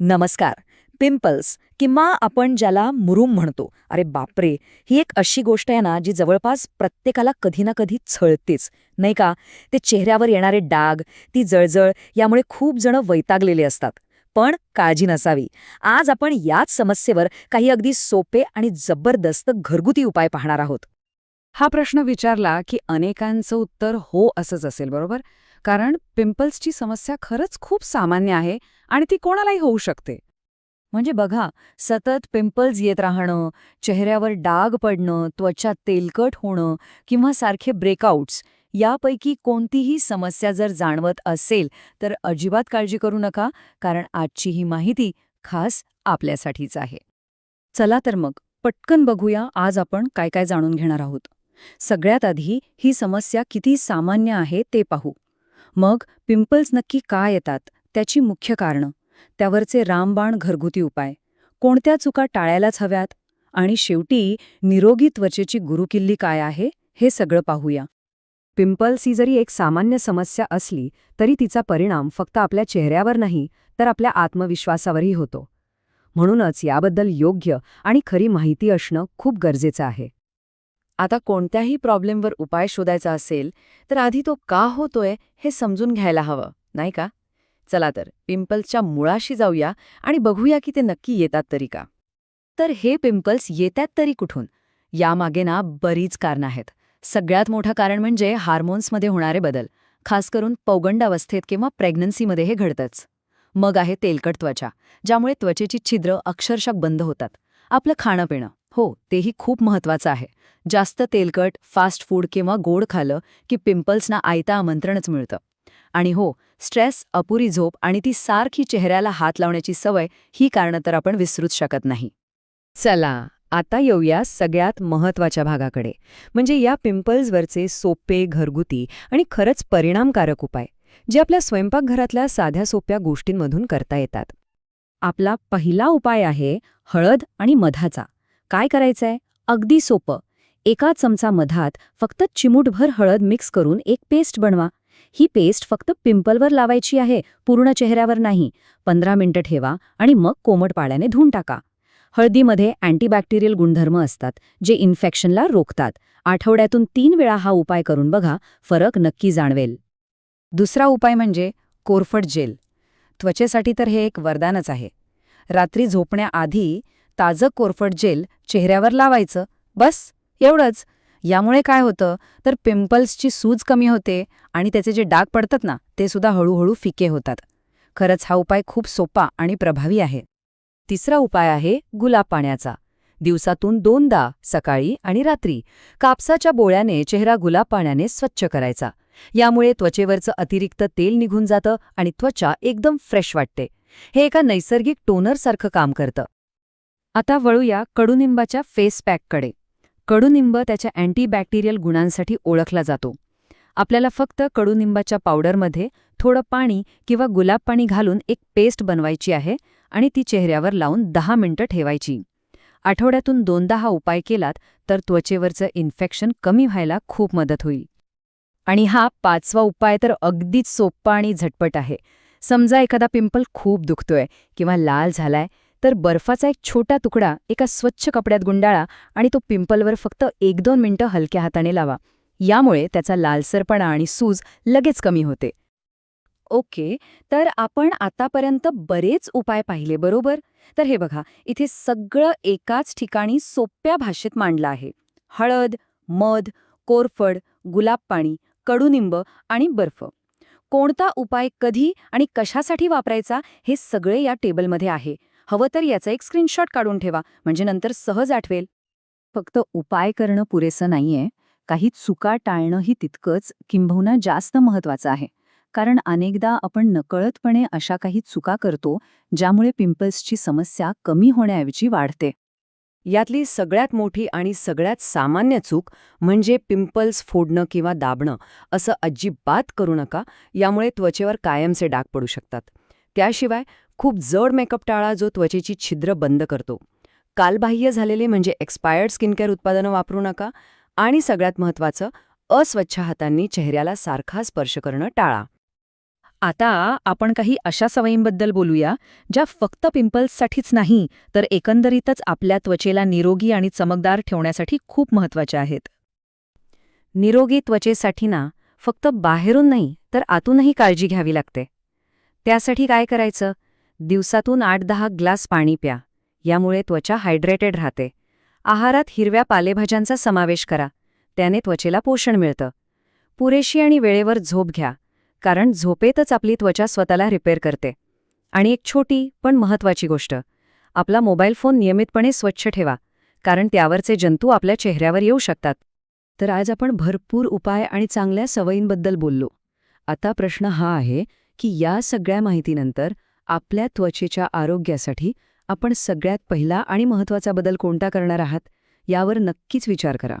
नमस्कार. पिंपल्स किंवा आपण ज्याला मुरूम म्हणतो. अरे बापरे! ही एक अशी गोष्ट आहे ना जी जवळपास प्रत्येकाला कधी ना कधी छळतेच. नाही का? ते चेहऱ्यावर येणारे डाग ती जळजळ यामुळे खूप जण वैतागलेले असतात. पण काळजी नसावी. आज आपण याच समस्येवर काही अगदी सोपे आणि जबरदस्त घरगुती उपाय पाहणार आहोत. हा प्रश्न विचारला की अनेकांचं उत्तर हो असंच असेल बरोबर? कारण पिंपल्सची समस्या खरंच खूप सामान्य आहे आणि ती कोणालाही होऊ शकते. म्हणजे बघा सतत पिंपल्स येत राहणं चेहऱ्यावर डाग पडणं त्वचा तेलकट होणं किंवा सारखे ब्रेकआउट्स यापैकी कोणतीही समस्या जर जाणवत असेल तर अजिबात काळजी करू नका कारण आजची ही माहिती खास आपल्यासाठीच आहे. चला तर मग पटकन बघूया आज आपण काय काय जाणून घेणार आहोत. सगळ्यात आधी ही समस्या किती सामान्य आहे ते पाहू. मग पिंपल्स नक्की का येतात त्याची मुख्य कारणं. त्यावरचे रामबाण घरगुती उपाय. कोणत्या चुका टाळायलाच हव्यात? आणि शेवटी निरोगी त्वचेची गुरुकिल्ली काय आहे हे सगळं पाहूया. पिंपल्स ही जरी एक सामान्य समस्या असली तरी तिचा परिणाम फक्त आपल्या चेहऱ्यावर नाही तर आपल्या आत्मविश्वासावरही होतो. म्हणूनच याबद्दल योग्य आणि खरी माहिती असणं खूप गरजेचं आहे. आता कोणत्याही प्रॉब्लेमवर उपाय शोधायचा असेल तर आधी तो का होतोय हे समजून घ्यायला हवं नाही का? चला तर पिंपल्सच्या मुळाशी जाऊया आणि बघूया की ते नक्की येतात तरी का. तर हे पिंपल्स येतात तरी कुठून? यामागे ना बरीच कारणं आहेत. सगळ्यात मोठं कारण म्हणजे हार्मोन्समध्ये होणारे बदल खास करून पौगंडावस्थेत किंवा प्रेग्नन्सीमध्ये हे घडतंच. मग आहे तेलकट त्वचा ज्यामुळे त्वचेची छिद्र अक्षरशः बंद होतात. आपलं खाणं पिणं. हो तेही खूप महत्वाचं आहे. जास्त तेलकट फास्ट फूड किंवा गोड खालं की पिंपल्सना आयता आमंत्रणच मिळतं. आणि हो स्ट्रेस अपुरी झोप आणि ती सारखी चेहऱ्याला हात लावण्याची सवय ही कारणं तर आपण विसरूच शकत नाही. चला आता येऊया सगळ्यात महत्त्वाच्या भागाकडे. म्हणजे या पिंपल्सवरचे सोपे घरगुती आणि खरंच परिणामकारक उपाय जे आपल्या स्वयंपाकघरातल्या साध्या सोप्या गोष्टींमधून करता येतात. आपला पहिला उपाय आहे हळद आणि मधाचा. काय करायचंय? अगदी सोपं. एका चमचा मधात फक्त चिमूटभर हळद मिक्स करून एक पेस्ट बनवा. ही पेस्ट फक्त पिंपलवर लावायची आहे पूर्ण चेहऱ्यावर नाही. पंधरा मिनिटं ठेवा आणि मग कोमट पाण्याने धुवून टाका. हळदीमध्ये अँटीबॅक्टेरियल गुणधर्म असतात जे इन्फेक्शनला रोखतात. आठवड्यातून तीन वेळा हा उपाय करून बघा फरक नक्की जाणवेल. दुसरा उपाय म्हणजे कोरफड जेल. त्वचेसाठी तर हे एक वरदानच आहे. रात्री झोपण्याआधी ताजं कोरफड जेल चेहऱ्यावर लावायचं. बस एवढंच. यामुळे काय होतं तर पिंपल्सची सूज कमी होते आणि त्याचे जे डाग पडतात ना ते सुद्धा हळूहळू फिके होतात. खरंच हा उपाय खूप सोपा आणि प्रभावी आहे. तिसरा उपाय आहे गुलाब पाण्याचा. दिवसातून दोनदा सकाळी आणि रात्री कापसाच्या बोळ्याने चेहरा गुलाब पाण्याने स्वच्छ करायचा. यामुळे त्वचेवरचं अतिरिक्त तेल निघून जातं आणि त्वचा एकदम फ्रेश वाटते. हे एका नैसर्गिक टोनरसारखं काम करतं. आता वळूया कडुनिंबाच्या फेस पॅककडे. कडुनिंब त्याच्या अँटीबॅक्टेरियल गुणांसाठी ओळखला जातो. आपल्याला फक्त कडुनिंबाच्या पावडरमध्ये थोडं पाणी किंवा गुलाब पाणी घालून एक पेस्ट बनवायची आहे आणि ती चेहऱ्यावर लावून दहा मिनिटं ठेवायची. आठवड्यातून दोनदा हा उपाय केलात तर त्वचेवरचं इन्फेक्शन कमी व्हायला खूप मदत होईल. आणि हा पाचवा उपाय तर अगदीच सोप्पा आणि झटपट आहे. समजा एखादा पिंपल खूप दुखतोय किंवा लाल झालाय तर बर्फाचा एक छोटा तुकडा एका स्वच्छ कपड्यात गुंडाळा आणि तो पिंपलवर फक्त एक दोन मिनिटं हलक्या हाताने लावा. यामुळे त्याचा लालसरपणा आणि सूज लगेच कमी होते. ओके तर आपण आतापर्यंत बरेच उपाय पाहिले बरोबर? तर हे बघा इथे सगळं एकाच ठिकाणी सोप्या भाषेत मांडलं आहे. हळद मध कोरफड गुलाब पाणी कडुनिंब आणि बर्फ. कोणता उपाय कधी आणि कशासाठी वापरायचा हे सगळे या टेबलमध्ये आहे. हवं तर याचा एक स्क्रीनशॉट काढून ठेवा म्हणजे नंतर सहज आठवेल. फक्त उपाय करणं पुरेसं नाहीये. काही चुका टाळणंही तितकंच किंबहुना जास्त महत्वाचं आहे. कारण अनेकदा आपण नकळतपणे अशा काही चुका करतो ज्यामुळे पिंपल्सची समस्या कमी होण्याऐवजी वाढते. यातली सगळ्यात मोठी आणि सगळ्यात सामान्य चूक म्हणजे पिंपल्स फोडणं किंवा दाबणं असं अजिबात करू नका यामुळे त्वचेवर कायमचे डाग पडू शकतात. त्याशिवाय खूप जड मेकअप टाळा जो त्वचेची छिद्र बंद करतो. कालबाह्य झालेले म्हणजे एक्सपायर्ड स्किनकेअर उत्पादनं वापरू नका आणि सगळ्यात महत्त्वाचं अस्वच्छ हातांनी चेहऱ्याला सारखा स्पर्श करणं टाळा. आता आपण काही अशा सवयींबद्दल बोलूया ज्या फक्त पिंपल्ससाठीच नाही तर एकंदरीतच आपल्या त्वचेला निरोगी आणि चमकदार ठेवण्यासाठी खूप महत्त्वाच्या आहेत. निरोगी त्वचेसाठी ना फक्त बाहेरून नाही तर आतूनही काळजी घ्यावी लागते. त्यासाठी काय करायचं? दिवसातून आठ दहा ग्लास पाणी प्या यामुळे त्वचा हायड्रेटेड राहते. आहारात हिरव्या पालेभाज्यांचा समावेश करा त्याने त्वचेला पोषण मिळतं. पुरेशी आणि वेळेवर झोप घ्या कारण झोपेतच आपली त्वचा स्वतःला रिपेअर करते. आणि एक छोटी पण महत्वाची गोष्ट आपला मोबाईल फोन नियमितपणे स्वच्छ ठेवा कारण त्यावरचे जंतू आपल्या चेहऱ्यावर येऊ शकतात. तर आज आपण भरपूर उपाय आणि चांगल्या सवयींबद्दल बोललो. आता प्रश्न हा आहे की या सगळ्या माहितीनंतर आपल्या त्वचेच्या आरोग्यासाठी आपण सगळ्यात पहिला आणि महत्त्वाचा बदल कोणता करणार आहात यावर नक्कीच विचार करा.